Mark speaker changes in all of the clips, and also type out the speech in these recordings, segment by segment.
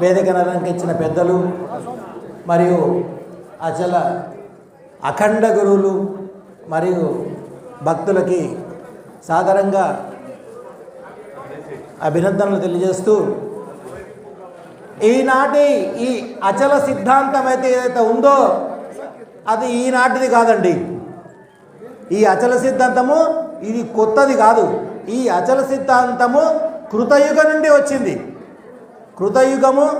Speaker 1: వేదికను అలంకరించిన పెద్దలు మరియు అచల అఖండ గురువులు మరియు భక్తులకి సాదరంగా అభినందనలు తెలియజేస్తూ ఈనాటి ఈ అచల సిద్ధాంతం అయితే ఏదైతే ఉందో అది ఈనాటిది కాదండి. ఈ అచల సిద్ధాంతము ఇది కొత్తది కాదు. ఈ అచల సిద్ధాంతము కృతయుగ నుండి వచ్చింది. కృతయుగము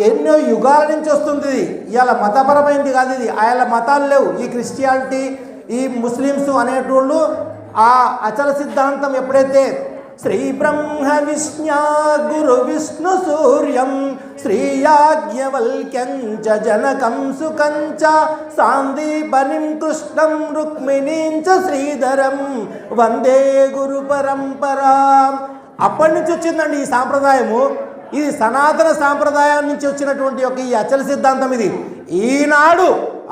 Speaker 1: ఎన్నో యుగాల నుంచి వస్తుంది. ఇవాళ మతపరమైనది కాదు ఇది. ఆయా మతాలు లేవు. ఈ క్రిస్టియానిటీ ఈ ముస్లిమ్స్ అనేటోళ్ళు ఆ అచల సిద్ధాంతం ఎప్పుడైతే శ్రీ బ్రహ్మ విష్ణా గురు విష్ణు సూర్యం శ్రీయాజ్ఞవల్క్యంచ జనకం సుకంచ సాందీపనిం కృష్ణం రుక్మిణీం చ శ్రీధరం వందే గురు పరంపరాం. అప్పటి నుంచి వచ్చిందండి ఈ సాంప్రదాయము. ఇది సనాతన సాంప్రదాయం నుంచి వచ్చినటువంటి ఒక ఈ అచల సిద్ధాంతం ఇది. ఈనాడు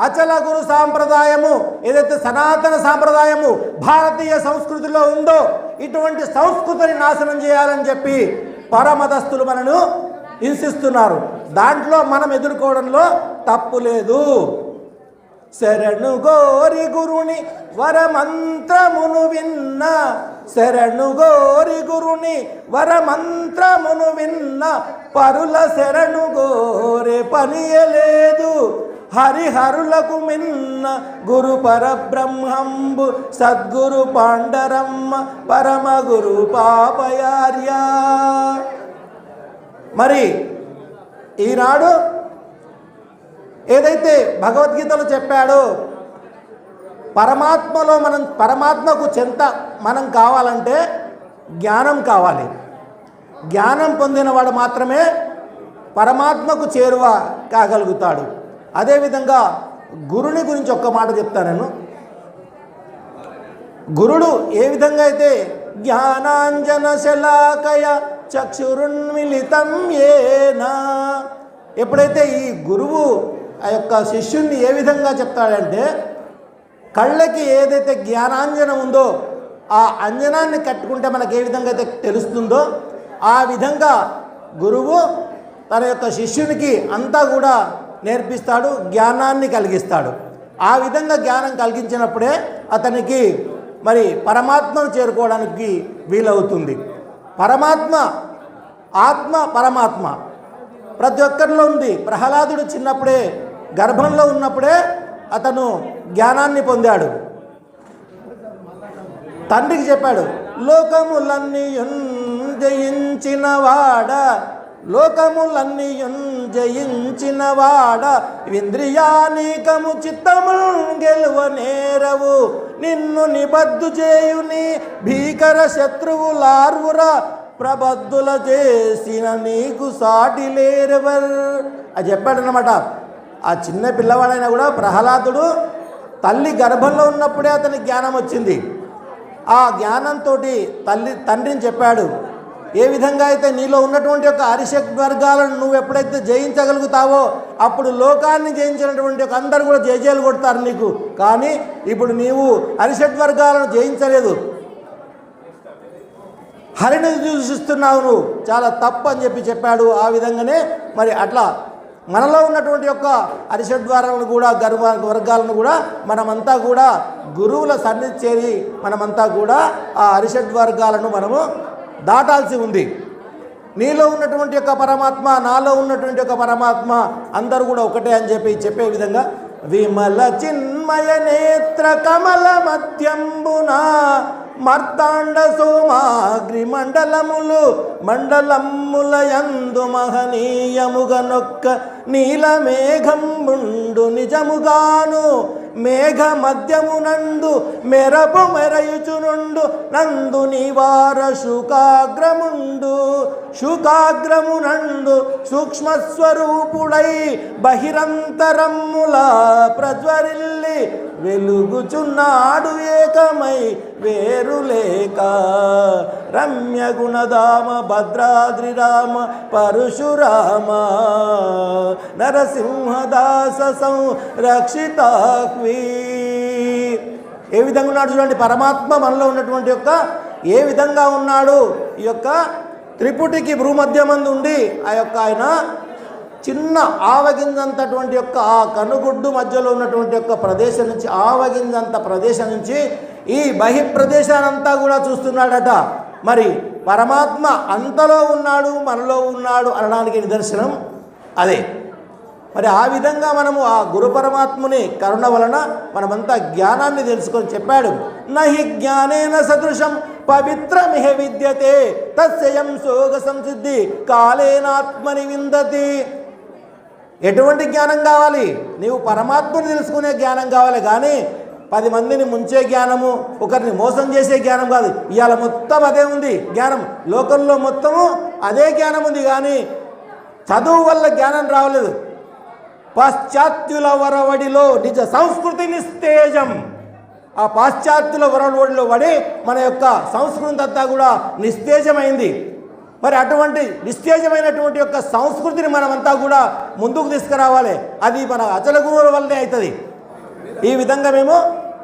Speaker 1: అచల గురు సాంప్రదాయము ఏదైతే సనాతన సాంప్రదాయము భారతీయ సంస్కృతిలో ఉందో ఇటువంటి సంస్కృతిని నాశనం చేయాలని చెప్పి పరమదస్తులు మనను హింసిస్తున్నారు. దాంట్లో మనం ఎదుర్కోవడంలో తప్పు లేదు. శరణు గోరి గురుని వరమంత్రమును విన్న. శరణు గోరి గురుని వరమంత్రమును విన్న. పరుల శరణు గోరే పనియలేదు. హరిహరులకు మిన్న గురు పరబ్రహ్మంబు సద్గురు పాండరమ్మ పరమ గురు పాపయార్య. మరి ఈనాడు ఏదైతే భగవద్గీతలో చెప్పాడో పరమాత్మలో మనం పరమాత్మకు చెంత మనం కావాలంటే జ్ఞానం కావాలి. జ్ఞానం పొందినవాడు మాత్రమే పరమాత్మకు చేరువ కాగలుగుతాడు. అదేవిధంగా గురుని గురించి ఒక్క మాట చెప్తాను నేను. గురుడు ఏ విధంగా అయితే జ్ఞానాంజన శలాకయ చక్షురున్మిళితం ఏనా ఎప్పుడైతే ఈ గురువు ఆ యొక్క శిష్యుణ్ణి ఏ విధంగా చెప్తాడంటే కళ్ళకి ఏదైతే జ్ఞానాంజనం ఉందో ఆ అంజనాన్ని కట్టుకుంటే మనకు ఏ విధంగా అయితే తెలుస్తుందో ఆ విధంగా గురువు తన యొక్క శిష్యునికి అంతా కూడా నేర్పిస్తాడు జ్ఞానాన్ని కలిగిస్తాడు. ఆ విధంగా జ్ఞానం కలిగించినప్పుడే అతనికి మరి పరమాత్మను చేరుకోవడానికి వీలవుతుంది. పరమాత్మ ఆత్మ పరమాత్మ. ప్రతి ఒక్కరిలో ఉంది. ప్రహ్లాదుడు చిన్నప్పుడే గర్భంలో ఉన్నప్పుడే అతను జ్ఞానాన్ని పొందాడు. తండ్రికి చెప్పాడు లోకములన్నీ జయించిన వాడ లోకములన్నీ జయించిన వాడ ఇంద్రియానీకము చిత్తము గెలువ నేరవు నిన్ను నిబద్దు చేయుని భీకర శత్రువు లార్వురా ప్రబద్ధుల చేసిన నీకు సాటి లేరెవర్? అది చెప్పాడనమాట ఆ చిన్న పిల్లవాడైనా కూడా ప్రహ్లాదుడు తల్లి గర్భంలో ఉన్నప్పుడే అతనికి జ్ఞానం వచ్చింది. ఆ జ్ఞానంతో తల్లి తండ్రిని చెప్పాడు ఏ విధంగా అయితే నీలో ఉన్నటువంటి యొక్క అరిషక్ వర్గాలను నువ్వు ఎప్పుడైతే జయించగలుగుతావో అప్పుడు లోకాన్ని జయించినటువంటి ఒక అందరు కూడా జయజయలు కొడతారు నీకు. కానీ ఇప్పుడు నీవు అరిషడ్ వర్గాలను జయించలేదు. హరిని దూషిస్తున్నావు నువ్వు. చాలా తప్పు అని చెప్పి చెప్పాడు ఆ విధంగానే. మరి అట్లా మనలో ఉన్నటువంటి యొక్క అరిషడ్వారాలను కూడా గర్వ వర్గాలను కూడా మనమంతా కూడా గురువుల సన్నిధి చేరి మనమంతా కూడా ఆ అరిషడ్వర్గాలను మనము దాటాల్సి ఉంది. నీలో ఉన్నటువంటి యొక్క పరమాత్మ నాలో ఉన్నటువంటి యొక్క పరమాత్మ అందరూ కూడా ఒకటే అని చెప్పి చెప్పే విధంగా విమల చిన్మయ నేత్ర కమల మధ్యంబున మర్తాండ సోమాగ్రి మండలములు మండలముల యందు నొక్క నీల మేఘంబుండు నిజముగాను మేఘ మధ్యమునందు మెరపు మెరయుచునుండు నందు నివార శుకాగ్రముండు. శుకాగ్రమునందు సూక్ష్మస్వరూపుడై బహిరంతరమ్ముల ప్రజ్వరిల్లి వెలుగుచున్నాడు ఏకమై వేరులేక. రమ్య గుణధామ భద్రాద్రి రామ పరశురామ నరసింహదాస సంరక్షితాహ్వీ ఏ విధంగా ఉన్నాడు చూడండి పరమాత్మ మనలో ఉన్నటువంటి యొక్క ఏ విధంగా ఉన్నాడు ఈ యొక్క త్రిపుటికి భూమధ్యమందు ఉండి ఆ యొక్క ఆయన చిన్న ఆవగింజంతటువంటి యొక్క ఆ కనుగుడ్డు మధ్యలో ఉన్నటువంటి యొక్క ప్రదేశం నుంచి ఆవగింజంత ప్రదేశం నుంచి ఈ బహిప్రదేశానంతా కూడా చూస్తున్నాడట. మరి పరమాత్మ అంతలో ఉన్నాడు మనలో ఉన్నాడు అనడానికి నిదర్శనం అదే. మరి ఆ విధంగా మనము ఆ గురు పరమాత్ముని కరుణ వలన మనమంతా జ్ఞానాన్ని తెలుసుకొని చెప్పాడు. నహి జ్ఞానేన సదృశం పవిత్రమిహ విద్యతే తస్యం సోగ సంసిద్ధి కాలేనాత్మని విందతి. ఎటువంటి జ్ఞానం కావాలి? నీవు పరమాత్మని తెలుసుకునే జ్ఞానం కావాలి కానీ పది మందిని ముంచే జ్ఞానము ఒకరిని మోసం చేసే జ్ఞానం కాదు. ఇవాళ మొత్తం అదే ఉంది జ్ఞానం. లోకంలో మొత్తము అదే జ్ఞానం ఉంది కానీ చదువు వల్ల జ్ఞానం రావలేదు. పాశ్చాత్యుల వరవడిలో నిజ సంస్కృతి నిస్తేజం ఆ పాశ్చాత్యుల వరవడిలో పడి మన యొక్క సంస్కృతి అంతా కూడా నిస్తేజమైంది. మరి అటువంటి నిస్తేజమైనటువంటి యొక్క సంస్కృతిని మనమంతా కూడా ముందుకు తీసుకురావాలి. అది మన అచల గురువుల వల్లనే అవుతుంది. ఈ విధంగా మేము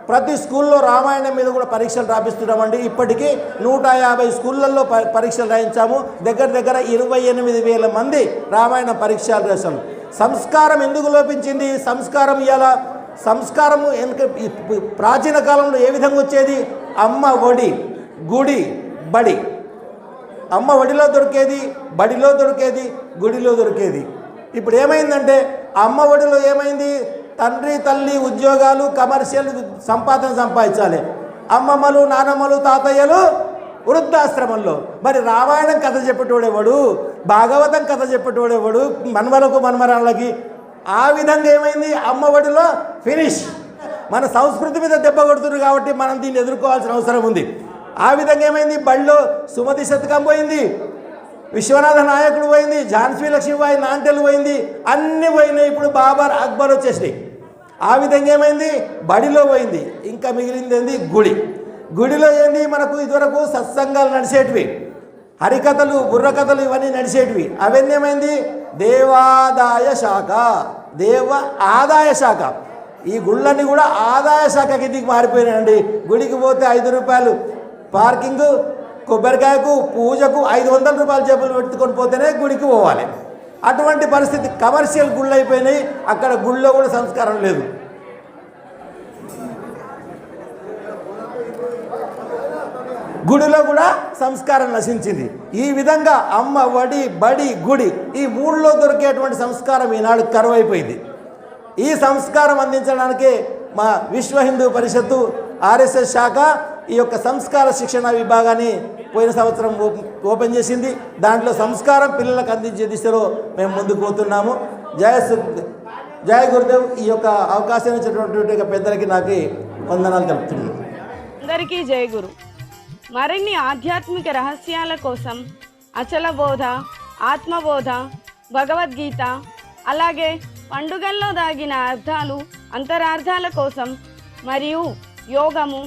Speaker 1: ప్రతి స్కూల్లో రామాయణం మీద కూడా పరీక్షలు రాపిస్తున్నామండి ఇప్పటికీ నూట యాభై స్కూళ్ళల్లో పరీక్షలు రాయించాము. దగ్గర దగ్గర ఇరవై ఎనిమిది వేల మంది రామాయణ పరీక్షలు రాశాము. సంస్కారం ఎందుకు లోపించింది? సంస్కారం ఇవాళ సంస్కారము వెనుక ప్రాచీన కాలంలో ఏ విధంగా వచ్చేది? అమ్మ ఒడి గుడి బడి. అమ్మ ఒడిలో దొరికేది బడిలో దొరికేది గుడిలో దొరికేది. ఇప్పుడు ఏమైందంటే అమ్మ ఒడిలో ఏమైంది? తండ్రి తల్లి ఉద్యోగాలు కమర్షియల్ సంపాదన సంపాదించాలి. అమ్మమ్మలు నానమ్మలు తాతయ్యలు వృద్ధాశ్రమంలో. మరి రామాయణం కథ చెప్పేటోడేవాడు భాగవతం కథ చెప్పేటోడేవాడు మన్మలకు మన్మరాళ్ళకి. ఆ విధంగా ఏమైంది? అమ్మ ఒడిలో ఫినిష్ మన సంస్కృతి మీద దెబ్బ కొడుతున్నారు కాబట్టి మనం దీన్ని ఎదుర్కోవాల్సిన అవసరం ఉంది. ఆ విధంగా ఏమైంది? బళ్ళో సుమతి శతకం పోయింది. విశ్వనాథ నాయకుడు పోయింది. ఝాన్సీ లక్ష్మీబాయి నాంటెలు పోయింది. అన్నీ పోయినాయి. ఇప్పుడు బాబర్ అక్బర్ వచ్చేసినాయి. ఆ విధంగా ఏమైంది? బడిలో పోయింది. ఇంకా మిగిలింది ఏంది? గుడి. గుడిలో ఏంది? మనకు ఇదివరకు సత్సంగాలు నడిచేటివి. హరికథలు బుర్రకథలు ఇవన్నీ నడిచేటివి. అవన్నీ ఏమైంది? దేవాదాయ శాఖ. దేవ ఆదాయ శాఖ. ఈ గుళ్ళన్నీ కూడా ఆదాయ శాఖ కిందికి మారిపోయినాయండి. గుడికి పోతే ఐదు రూపాయలు. పార్కింగ్ కొబ్బరికాయకు పూజకు ఐదు వందల రూపాయల జేబులు పెట్టుకొని పోతేనే గుడికి పోవాలి. అటువంటి పరిస్థితి కమర్షియల్ గుళ్ళు అయిపోయినాయి. అక్కడ గుళ్ళో కూడా సంస్కారం లేదు. గుడిలో కూడా సంస్కారం నశించింది. ఈ విధంగా అమ్మ వడి బడి గుడి ఈ మూడులో దొరికేటువంటి సంస్కారం ఈనాడు కరువైపోయింది. ఈ సంస్కారం అందించడానికి మా విశ్వ హిందూ పరిషత్తు ఆర్ఎస్ఎస్ శాఖ ఈ యొక్క సంస్కార శిక్షణ విభాగాన్ని పోయిన సంవత్సరం ఓపె- ఓపెన్ చేసింది. దాంట్లో సంస్కారం పిల్లలకు అందించే దిశలో మేము ముందుకు పోతున్నాము. జయ జయ గురుదేవ్ ఈ యొక్క అవకాశం ఇచ్చినటువంటి పెద్దలకి నాకు వందనాలు తెలుపుతున్నాను.
Speaker 2: అందరికీ జయ గురు. మరిన్ని ఆధ్యాత్మిక రహస్యాల కోసం అచల బోధ ఆత్మబోధ భగవద్గీత అలాగే పండుగల్లో దాగిన అర్థాలు అంతరార్థాల కోసం మరియు యోగము